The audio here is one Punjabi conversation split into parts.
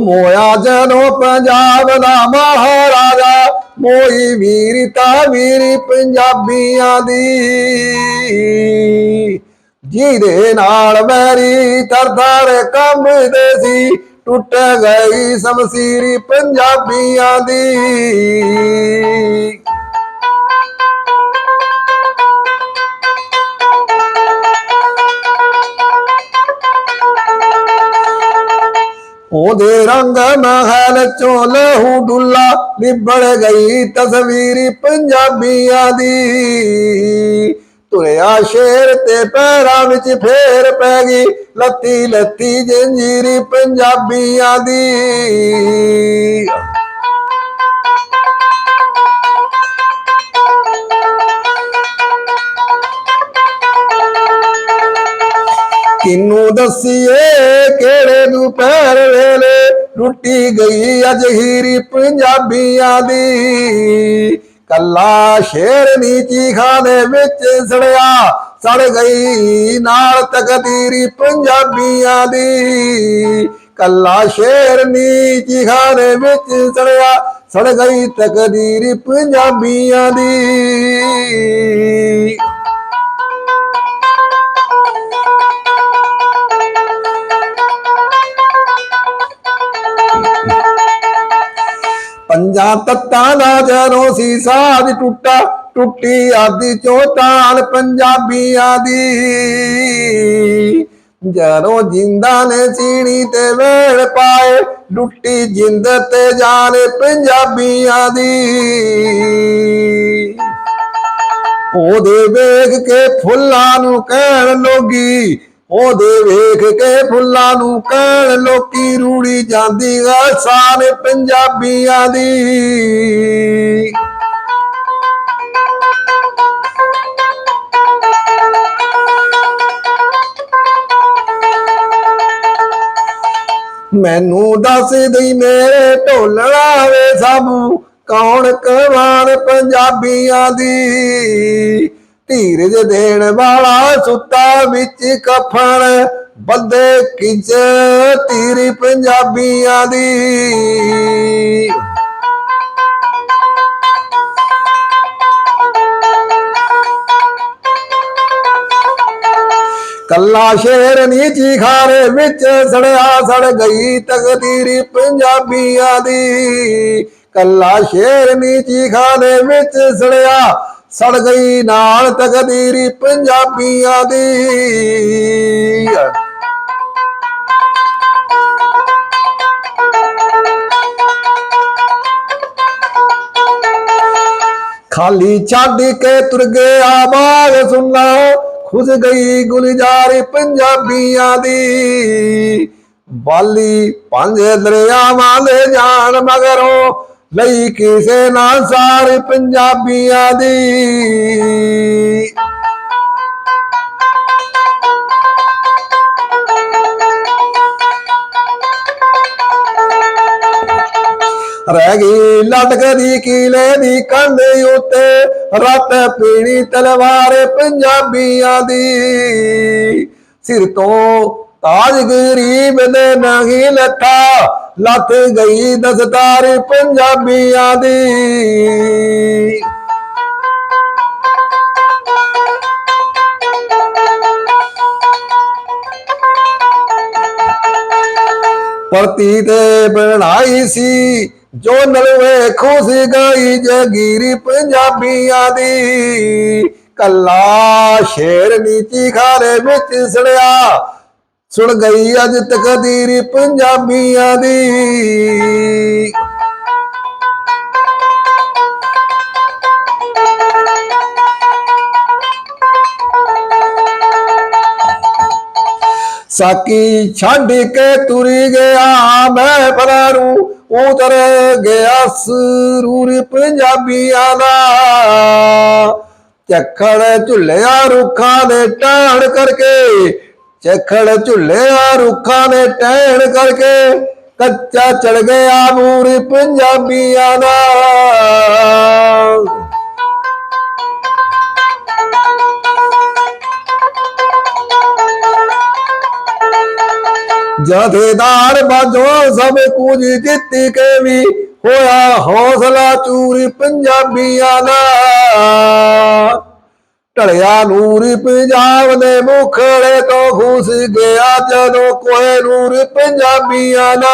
ਮੋਇਆ ਜਨੋ ਪੰਜਾਬ ਦਾ ਮਹਾਰਾਜਾ, ਮੋਈ ਵੀਰਤਾ ਵੀਰੀ ਪੰਜਾਬੀਆਂ ਦੀ। ਜਿਹਦੇ ਨਾਲ ਮੈਰੀ ਤਰਦਰ ਕੰਬਦੇ ਸੀ, ਟੁੱਟ ਗਈ ਸਮਸੀਰੀ ਪੰਜਾਬੀਆਂ ਦੀ। ਉਹਦੇ ਰੰਗ ਮਹਿਲ ਚੋਂ ਲਹੂ ਡੁੱਲਾ ਨਿਬੜ ਗਈ ਤਸਵੀਰੀ ਪੰਜਾਬੀਆਂ ਦੀ। ਤੁਰਿਆ ਸ਼ੇਰ ਤੇ ਪੈਰਾਂ ਵਿੱਚ ਫੇਰ ਪੈ ਗਈ ਲੱਤੀ ਲੱਤੀ ਜੰਜੀਰੀ ਪੰਜਾਬੀਆਂ ਦੀ। ਕਿਨੂੰ ਦਸੀਏ ਕਿਹੜੇ ਨੂੰ ਪੈਰ ਵੇਲੇ ਟੁੱਟੀ ਗਈ ਅੱਜ ਹੀਰੀ ਪੰਜਾਬੀਆਂ ਦੀ? ਕੱਲਾ ਸ਼ੇਰ ਨੀਚੀ ਦੇ ਵਿੱਚ ਸੜਿਆ, ਸੜ ਗਈ ਨਾਲ ਤਕਦੀਰੀ ਪੰਜਾਬੀਆਂ ਦੀ। ਕੱਲਾ ਸ਼ੇਰ ਨੀਚੀ ਦੇ ਵਿੱਚ ਸੜਿਆ, ਸੜ ਗਈ ਤਕਦੀਰੀ ਪੰਜਾਬੀਆਂ ਦੀ। ਪੰਜਾਂ ਤੱਤਾਂ ਦਾ ਜਦੋਂ ਸੀ ਸਾਜ ਟੁੱਟਾ, ਟੁੱਟੀ ਆਦੀ ਚੋਟਾਲ ਪੰਜਾਬੀਆਂ ਦੀ। ਜਦੋਂ ਜਿੰਦਾ ਨੇ ਸੀਣੀ ਤੇ ਵੇੜ ਪਾਏ, ਲੁੱਟੀ ਜਿੰਦ ਤੇ ਜਾਨ ਪੰਜਾਬੀਆਂ ਦੀ। ਉਹਦੇ ਵੇਖ ਕੇ ਫੁੱਲਾਂ ਨੂੰ ਕਹਿਣ ਲੋਗੀ ਉਹਦੇ ਵੇਖ ਕੇ ਫੁੱਲਾਂ ਨੂੰ ਕਹਿਣ, ਲੋਕੀ ਰੂੜੀ ਜਾਂਦੀ ਆ ਸਾਰੇ ਪੰਜਾਬੀਆਂ ਦੀ। ਮੈਨੂੰ ਦੱਸ ਦਈ ਮੇਰੇ ਢੋਲਣਾ ਵੇ ਸਾਬੂ ਕੌਣ ਕਵਾਰ ਪੰਜਾਬੀਆਂ ਦੀ? ਧੀਰਜ ਦੇਣ ਵਾਲਾ ਸੁੱਤਾ ਵਿੱਚ ਕਫਨ ਬੰਦੇ ਕਿਚ ਤੀਰੀ ਪੰਜਾਬੀਆਂ ਦੀ। ਕੱਲਾ ਸ਼ੇਰ ਨੀਚੀ ਖਾਰੇ ਵਿੱਚ ਸੜਿਆ ਸੜ ਗਈ ਤਕਦੀਰੀ ਪੰਜਾਬੀਆਂ ਦੀ। ਕੱਲਾ ਸ਼ੇਰ ਨੀਚੀ ਖਾਨੇ ਵਿੱਚ ਸੜਿਆ ਸੜ ਗਈ ਨਾਲ ਤਕਦੀਰੀ ਪੰਜਾਬੀਆਂ ਦੀ। ਖਾਲੀ ਛੱਡ ਕੇ ਤੁਰ ਗਿਆ ਬਾਗ ਸੁਣਾ ਖੁਦ ਗਈ ਗੁਲਜ਼ਾਰ ਪੰਜਾਬੀਆਂ ਦੀ। ਬਾਲੀ ਪੰਜ ਦਰਿਆਵਾਂ ਦੇ ਜਾਣ ਮਗਰੋਂ ਲਈ ਕਿਸੇ ਨਾਲ ਸਾਰ ਪੰਜਾਬੀਆਂ ਦੀ। ਰਹਿ ਗਈ ਲਟਕਦੀ ਕੀਲੇ ਦੀ ਕੰਧ ਉੱਤੇ, ਰੱਤ ਪੀਣੀ ਤਲਵਾਰ ਪੰਜਾਬੀਆਂ ਦੀ। ਸਿਰ ਤੋਂ ਤਾਜ ਗਰੀਬ ਨਹੀਂ ਲੱਥਾ ਲੱਥ ਗਈ ਦਸਤਾਰ ਪੰਜਾਬੀਆਂ ਦੀ। ਪਰਤੀ ਤੇ ਬਣਾਈ ਸੀ, ਜੋ ਨਲਵੇ ਖੁਸ਼ ਗਈ ਜਗੀਰੀ ਪੰਜਾਬੀਆਂ ਦੀ। ਕੱਲਾ ਸ਼ੇਰ ਨੀਚੀ ਖਾਰੇ ਵਿੱਚ ਸੜਿਆ ਸੁਣ ਗਈ ਅੱਜ ਤਕਦੀਰੀ ਪੰਜਾਬੀਆਂ ਦੀ। ਸਾਕੀ ਛੱਡ ਕੇ ਤੁਰੀ ਗਿਆ ਮੈਂ ਪਰਾਰੂ, ਉਤਰ ਗਿਆ ਸਰੂਰ ਪੰਜਾਬੀਆਂ ਦਾ। ਚੱਖੜ ਝੁੱਲਿਆ ਰੁੱਖਾਂ ਦੇ ਟਾਣ ਕਰਕੇ ਚੱਖੜ ਝੁੱਲਿਆ ਰੁੱਖਾਂ ਦੇ ਟਾਣ ਕਰਕੇ ਕੱਚਾ ਚੜ ਗਿਆ ਮੂਰ ਪੰਜਾਬੀਆਂ ਦਾ। ਜਥੇਦਾਰ ਬਾਜੋ ਸਭ ਕੁਝ ਜਿੱਤ ਕੇ ਵੀ ਹੋਇਆ ਹੌਸਲਾ ਚੂਰੀ ਪੰਜਾਬੀਆਂ ਦਾ। ਢਲਿਆ ਨੂਰ ਪੰਜਾਬ ਦੇ ਮੁਖੜੇ ਤੋਂ ਖੁਸ ਗਿਆ ਜਦੋਂ ਕੋਏ ਨੂਰ ਪੰਜਾਬੀਆਂ ਦਾ।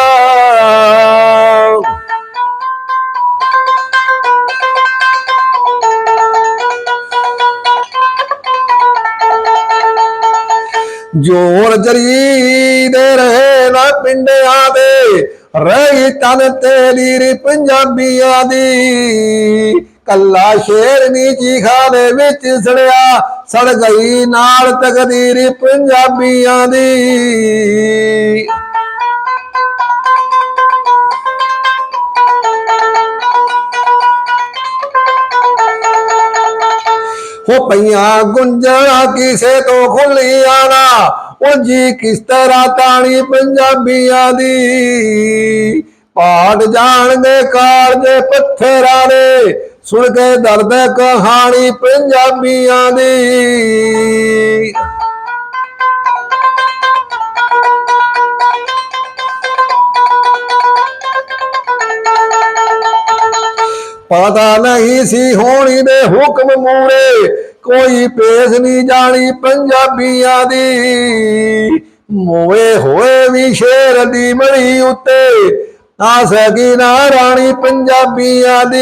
ਜੋਰ ਜਰੀ ਦੇ ਰਹੇ ਨਾ ਪਿੰਡਿਆਂ ਦੇ, ਰਹੀ ਤਨ ਤੇਰੀ ਰੀ ਪੰਜਾਬੀਆਂ ਦੀ। ਕੱਲਾ ਸ਼ੇਰ ਨੀ ਚੀਖਾਨੇ ਵਿੱਚ ਸੜਿਆ, ਸੜ ਗਈ ਨਾਲ ਤਕਦੀਰ ਪੰਜਾਬੀਆਂ ਦੀ। ਹੋ ਪਈਆਂ ਗੁੰਜਣਾ ਕਿਸੇ ਤੋਂ ਖੁੱਲੀਆਂ ਨਾ, ਉਹ ਜੀ ਕਿਸ ਤਰ੍ਹਾਂ ਤਾਣੀ ਪੰਜਾਬੀਆਂ ਦੀ। ਪਾੜ ਜਾਣਗੇ ਕਾਰਜ ਪੱਥਰਾਂ ਦੇ ਸੁਣ ਕੇ ਦਰਦ ਕਹਾਣੀ ਪੰਜਾਬੀਆਂ ਦੀ। ਪਤਾ ਨਹੀਂ ਸੀ ਹੋਣੀ ਦੇ ਹੁਕਮ ਮੂਰੇ, ਕੋਈ ਪੇਸ ਨਹੀਂ ਜਾਣੀ ਪੰਜਾਬੀਆਂ ਦੀ। ਮੋਏ ਹੋਏ ਵੀ ਸ਼ੇਰ ਦੀ ਮੜੀ ਉੱਤੇ ਆ ਸਕੀ ਨਾ ਰਾਣੀ ਪੰਜਾਬੀਆਂ ਦੀ।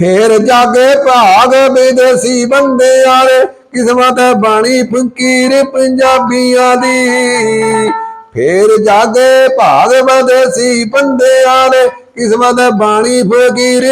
ਫੇਰ ਜਾਗੇ ਭਾਗ ਵਿਦੇਸੀ ਬੰਦੇ ਆਲੇ ਕਿਸਮਤ ਬਾਣੀ ਫਕੀਰ ਪੰਜਾਬੀਆਂ ਦੀ। ਫੇਰ ਜਾਗੇ ਭਾਗ ਵਿਦੇਸੀ ਬੰਦੇ ਆਲੇ ਕਿਸਮਤ ਬਾਣੀ ਫਕੀਰ